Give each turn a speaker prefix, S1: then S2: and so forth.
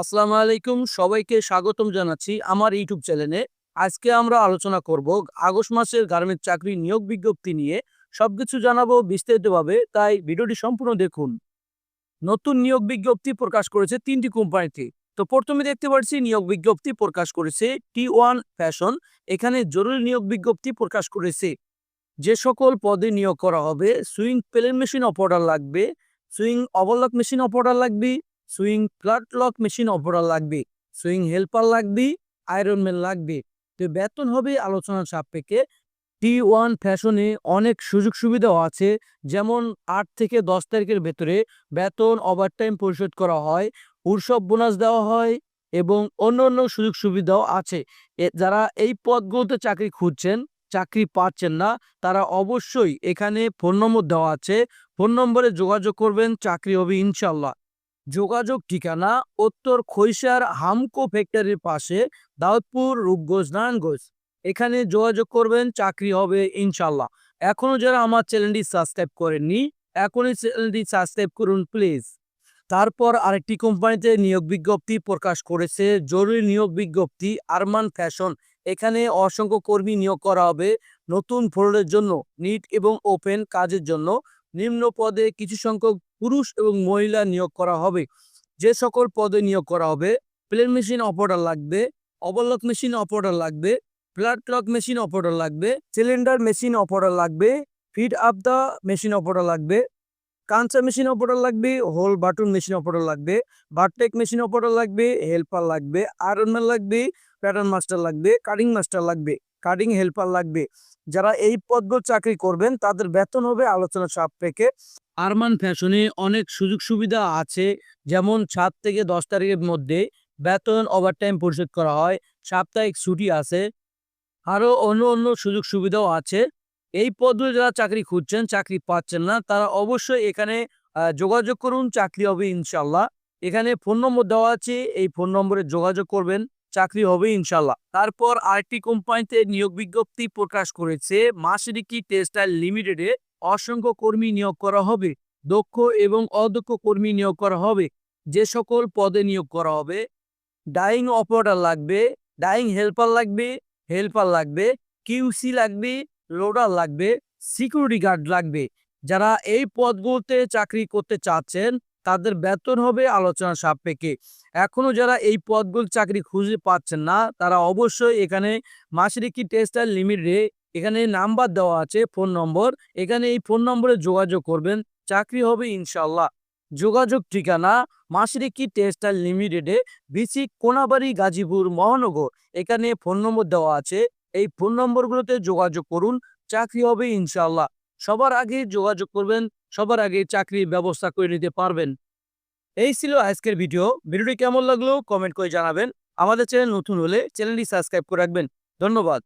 S1: আসসালামু আলাইকুম, সবাইকে স্বাগতম জানাচ্ছি আমার ইউটিউব চ্যানেলে। আজকে আমরা আলোচনা করব আগস্ট মাসের গার্মেন্ট চাকরি নিয়োগ বিজ্ঞপ্তি নিয়ে। সবকিছু জানাব বিস্তারিতভাবে, তাই ভিডিওটি সম্পূর্ণ দেখুন। নতুন নিয়োগ বিজ্ঞপ্তি প্রকাশ করেছে তিনটি কোম্পানিতে। তো প্রথমে দেখতে পাচ্ছি, নিয়োগ বিজ্ঞপ্তি প্রকাশ করেছে টি ওয়ান ফ্যাশন এখানে জরুরি নিয়োগ বিজ্ঞপ্তি প্রকাশ করেছে। যে সকল পদে নিয়োগ করা হবে, সুইং প্লেন মেশিন অপারেটর লাগবে, সুইং অবলক মেশিন অপারেটর লাগবে sewing flatlock machine operator লাগবে সুইং হেল্পার লাগবে আয়রন ম্যান লাগবে। তো বেতন হবে আলোচনার সাপেক্ষে টি ওয়ান ফ্যাশনে অনেক সুযোগ সুবিধাও আছে। যেমন আট থেকে দশ তারিখের ভেতরে বেতন ওভারটাইম পরিশোধ করা হয়, উৎসব বোনাস দেওয়া হয় এবং অন্য অন্য সুযোগ সুবিধাও আছে। যারা এই পদগুলোতে চাকরি খুঁজছেন, চাকরি পাচ্ছেন না, তারা অবশ্যই এখানে ফোন নম্বর দেওয়া আছে। ফোন নম্বরে যোগাযোগ করবেন, চাকরি হবে ইনশাল্লাহ যোগাযোগ ঠিকানা উত্তর খৈশার হামকো ফ্যাক্টরির পাশে দাউদপুর রূপগঞ্জ নারায়ণগঞ্জ এখানে যোগাযোগ করবেন, চাকরি হবে ইনশাল্লাহ এখনও যারা আমার চ্যানেলটি সাবস্ক্রাইব করেননি, এখনই চ্যানেলটি সাবস্ক্রাইব করুন, প্লিজ। তারপর আরেকটি কোম্পানিতে নিয়োগ বিজ্ঞপ্তি প্রকাশ করেছে, জরুরি নিয়োগ বিজ্ঞপ্তি আরমান ফ্যাশন। এখানে অসংখ্য কর্মী নিয়োগ করা হবে নতুন ফ্লোরের জন্য, নিট এবং ওপেন কাজের জন্য। নিম্ন পদে কিছু সংখ্যক পুরুষ এবং মহিলা নিয়োগ করা হবে। যে সকল পদে নিয়োগ করা হবে প্লেন মেশিন অপারেটর লাগবে অবলক মেশিন অপারেটর লাগবে ফ্ল্যাট ক্লক মেশিন অপারেটর লাগবে সিলিন্ডার মেশিন অপারেটর লাগবে feed up the machine operator লাগবে কাঞ্চা মেশিন অপারেটর লাগবে হোল বাটন মেশিন অপারেটর লাগবে বারটেক মেশিন অপারেটর লাগবে হেল্পার লাগবে আয়রন ম্যান লাগবে প্যাটার্ন মাস্টার লাগবে কাটিং মাস্টার লাগবে। কাটিং হেল্পার লাগবে। যারা এই পদগুলো চাকরি করবেন, তাদের বেতন হবে আলোচনা সাপেক্ষে আরমান ফ্যাশনে অনেক সুযোগ সুবিধা আছে। যেমন সাত থেকে দশ তারিখের মধ্যে বেতন ওভারটাইম পরিশোধ করা হয়, সাপ্তাহিক ছুটি আছে, আরও অন্য অন্য সুযোগ সুবিধাও আছে। এই পদগুলো যারা চাকরি খুঁজছেন, চাকরি পাচ্ছেন না, তারা অবশ্যই এখানে যোগাযোগ করুন, চাকরি হবে ইনশাল্লাহ এখানে ফোন নম্বর দেওয়া আছে, এই ফোন নম্বরে যোগাযোগ করবেন। চাকরি হবে ইনশাল্লাহ। তারপর আরেকটি কোম্পানিতে নিয়োগ বিজ্ঞপ্তি প্রকাশ করেছে, মাসরিকি টেক্সটাইল লিমিটেডে অসংখ্য কর্মী নিয়োগ করা হবে, দক্ষ এবং অদক্ষ কর্মী নিয়োগ করা হবে, যে সকল পদে নিয়োগ করা হবে। ডাইং অপারেটর লাগবে, ডাইং হেল্পার লাগবে হেল্পার লাগবে কিউসি লাগবে, লোডার লাগবে, সিকিউরিটি গার্ড লাগবে। যারা এই পদগুলোতে চাকরি করতে চাচ্ছেন তাদের বেতন হবে আলোচনা সাপেক্ষে। এখনও যারা এই পদগুলো চাকরি খুঁজে পাচ্ছেন না, তারা অবশ্যই এখানে মাসরিকি টেক্সটাইল লিমিটেডে এখানে নাম্বার দেওয়া আছে ফোন নম্বর এখানে এই ফোন নম্বরে যোগাযোগ করবেন। চাকরি হবে ইনশাল্লাহ যোগাযোগ ঠিকানা মাসরিকি টেক্সটাইল লিমিটেডে বিসি কোনাবাড়ি, গাজীপুর, মহানগর। এখানে ফোন নম্বর দেওয়া আছে। এই ফোন নম্বরগুলোতে যোগাযোগ করুন। চাকরি হবে ইনশাল্লাহ সবার আগে যোগাযোগ করবেন, সবার আগে চাকরি ব্যবস্থা করে নিতে পারবেন। এই ছিল আজকের ভিডিও। ভিডিওটি কেমন লাগল কমেন্ট করে জানাবেন। আমাদের চ্যানেল নতুন হলে চ্যানেলটি সাবস্ক্রাইব করে রাখবেন। ধন্যবাদ।